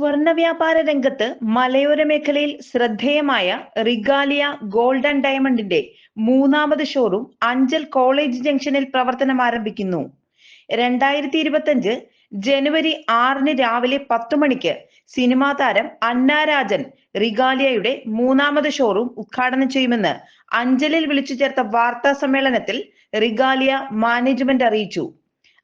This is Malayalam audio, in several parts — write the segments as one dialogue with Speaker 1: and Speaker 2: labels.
Speaker 1: സ്വർണ വ്യാപാര രംഗത്ത് മലയോര മേഖലയിൽ ശ്രദ്ധേയമായ റിഗാലിയ ഗോൾഡൻ ഡയമണ്ടിന്റെ മൂന്നാമത് ഷോറൂം അഞ്ചൽ കോളേജ് ജംഗ്ഷനിൽ പ്രവർത്തനം ആരംഭിക്കുന്നു. രണ്ടായിരത്തി ഇരുപത്തിയഞ്ച് ജനുവരി ആറിന് രാവിലെ പത്തു മണിക്ക് സിനിമാ താരം അന്നാരാജൻ റിഗാലിയയുടെ മൂന്നാമത് ഷോറൂം ഉദ്ഘാടനം ചെയ്യുമെന്ന് അഞ്ചലിൽ വിളിച്ചു ചേർത്ത വാർത്താ സമ്മേളനത്തിൽ റിഗാലിയ മാനേജ്മെന്റ് അറിയിച്ചു.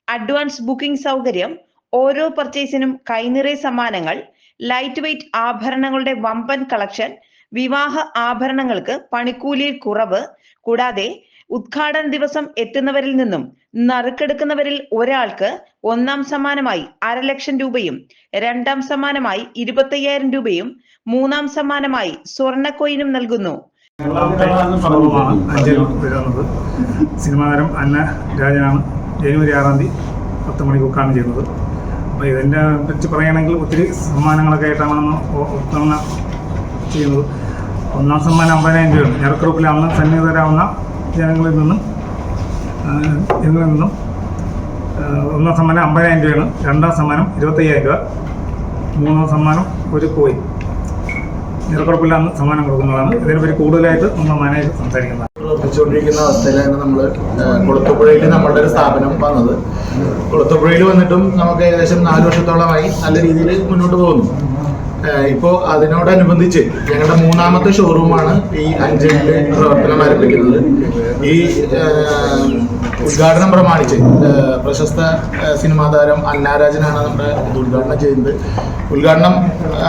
Speaker 1: അഡ്വാൻസ് ബുക്കിംഗ് സൗകര്യം ഓരോ പർച്ചേസിനും കൈനിറയ സമ്മാനങ്ങൾ ലൈറ്റ് വെയിറ്റ് ആഭരണങ്ങളുടെ വമ്പൻ കളക്ഷൻ വിവാഹ ആഭരണങ്ങൾക്ക് പണിക്കൂലിയിൽ കുറവ് കൂടാതെ ഉദ്ഘാടന ദിവസം എത്തുന്നവരിൽ നിന്നും നറുക്കെടുക്കുന്നവരിൽ ഒരാൾക്ക് ഒന്നാം സമ്മാനമായി അരലക്ഷം രൂപയും രണ്ടാം സമ്മാനമായി ഇരുപത്തയ്യായിരം രൂപയും മൂന്നാം സമ്മാനമായി സ്വർണക്കോയിനും നൽകുന്നു.
Speaker 2: സിനിമാ താരം അന്ന രാജനാണ് ജനുവരി ആറാം തീയതി പത്ത് മണിക്ക് ഉദ്ഘാടനം ചെയ്യുന്നത്. അപ്പോൾ ഇതിന്റെ പറ്റി പറയുകയാണെങ്കിൽ ഒത്തിരി സമ്മാനങ്ങളൊക്കെ ആയിട്ടാണ് അന്ന് ചെയ്യുന്നത്. ഒന്നാം സമ്മാനം അമ്പതിനായിരം രൂപയാണ്. ഗ്രൂപ്പിൽ അന്ന് സന്നിഹിതരാവുന്ന ജനങ്ങളിൽ നിന്നും ഇതിൽ നിന്നും ഒന്നാം സമ്മാനം അമ്പതിനായിരം രൂപയാണ്. രണ്ടാം സമ്മാനം ഇരുപത്തയ്യായിരം രൂപ. മൂന്നാം സമ്മാനം ഒരു കോയിൻ നിറക്കുറപ്പില്ലാന്ന് സമ്മാനം കൊടുക്കുന്നതാണ്. ഇതിനെപ്പറ്റി കൂടുതലായിട്ട് നമ്മൾ മാനേജർ സംസാരിക്കുന്നത്
Speaker 3: പ്രവർത്തിച്ചുകൊണ്ടിരിക്കുന്ന അവസ്ഥയിലാണ് നമ്മൾ കുളത്തുപുഴയിൽ നമ്മളുടെ ഒരു സ്ഥാപനം വന്നത്. കുളത്തുപുഴയിൽ വന്നിട്ടും നമുക്ക് ഏകദേശം നാല് വർഷത്തോളമായി നല്ല രീതിയിൽ മുന്നോട്ട് പോകുന്നു. ഇപ്പോൾ അതിനോടനുബന്ധിച്ച് ഞങ്ങളുടെ മൂന്നാമത്തെ ഷോറൂമാണ് ഈ അഞ്ചലിന്റെ പ്രവർത്തനം ആരംഭിക്കുന്നത്. ഈ ഉദ്ഘാടനം പ്രമാണിച്ച് പ്രശസ്ത സിനിമാ താരം അന്നാരാജനാണ് നമ്മുടെ ഇത് ഉദ്ഘാടനം ചെയ്യുന്നത്. ഉദ്ഘാടനം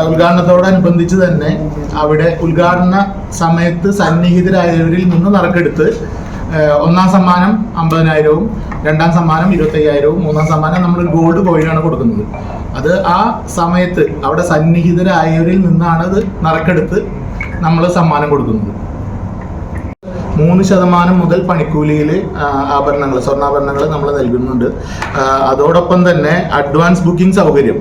Speaker 3: ഉദ്ഘാടനത്തോടനുബന്ധിച്ച് തന്നെ അവിടെ ഉദ്ഘാടന സമയത്ത് സന്നിഹിതരായവരിൽ നിന്ന് നറുക്കെടുത്ത് ഒന്നാം സമ്മാനം അമ്പതിനായിരവും രണ്ടാം സമ്മാനം ഇരുപത്തയ്യായിരവും മൂന്നാം സമ്മാനം നമ്മൾ ഗോൾഡ് കോയിനാണ് കൊടുക്കുന്നത്. അത് ആ സമയത്ത് അവിടെ സന്നിഹിതരായവരിൽ നിന്നാണ് അത് നറുക്കെടുത്ത് നമ്മൾ സമ്മാനം കൊടുക്കുന്നത്. മൂന്ന് ശതമാനം മുതൽ പണിക്കൂലിയിൽ ആഭരണങ്ങൾ സ്വർണാഭരണങ്ങൾ നമ്മൾ നൽകുന്നുണ്ട്. അതോടൊപ്പം തന്നെ അഡ്വാൻസ് ബുക്കിംഗ് സൗകര്യം.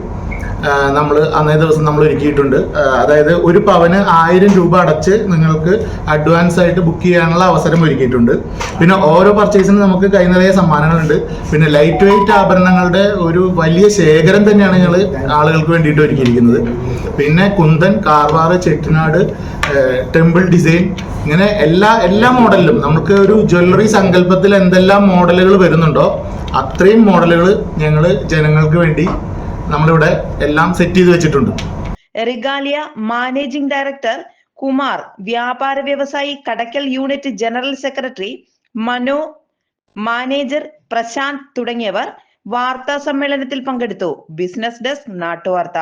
Speaker 3: നമ്മൾ അന്നേ ദിവസം നമ്മൾ ഒരുക്കിയിട്ടുണ്ട്. അതായത് ഒരു പവന് ആയിരം രൂപ അടച്ച് നിങ്ങൾക്ക് അഡ്വാൻസ് ആയിട്ട് ബുക്ക് ചെയ്യാനുള്ള അവസരം ഒരുക്കിയിട്ടുണ്ട്. പിന്നെ ഓരോ പർച്ചേസിനും നമുക്ക് കൈനിറയ സമ്മാനങ്ങളുണ്ട്. പിന്നെ ലൈറ്റ് വെയിറ്റ് ആഭരണങ്ങളുടെ ഒരു വലിയ ശേഖരം തന്നെയാണ് ഞങ്ങൾ ആളുകൾക്ക് വേണ്ടിയിട്ട് ഒരുക്കിയിരിക്കുന്നത്. പിന്നെ കുന്തൻ കാർവാർ ചെട്ടിനാട് ടെമ്പിൾ ഡിസൈൻ ഇങ്ങനെ എല്ലാ എല്ലാ മോഡലിലും നമുക്ക് ഒരു ജ്വല്ലറി സങ്കല്പത്തിൽ എന്തെല്ലാം മോഡലുകൾ വരുന്നുണ്ടോ അത്രയും മോഡലുകൾ ഞങ്ങൾ ജനങ്ങൾക്ക് വേണ്ടി നമ്മളിവിടെ എല്ലാം സെറ്റ് ചെയ്ത് വെച്ചിട്ടുണ്ട്.
Speaker 1: റിഗാലിയ മാനേജിംഗ് ഡയറക്ടർ കുമാർ വ്യാപാര വ്യവസായി Kadakkal unit general secretary Mano manager Prashanth തുടങ്ങിയവർ വാർത്താ സമ്മേളനത്തിൽ പങ്കെടുത്തു. Business desk നാട്ടുവാർത്ത.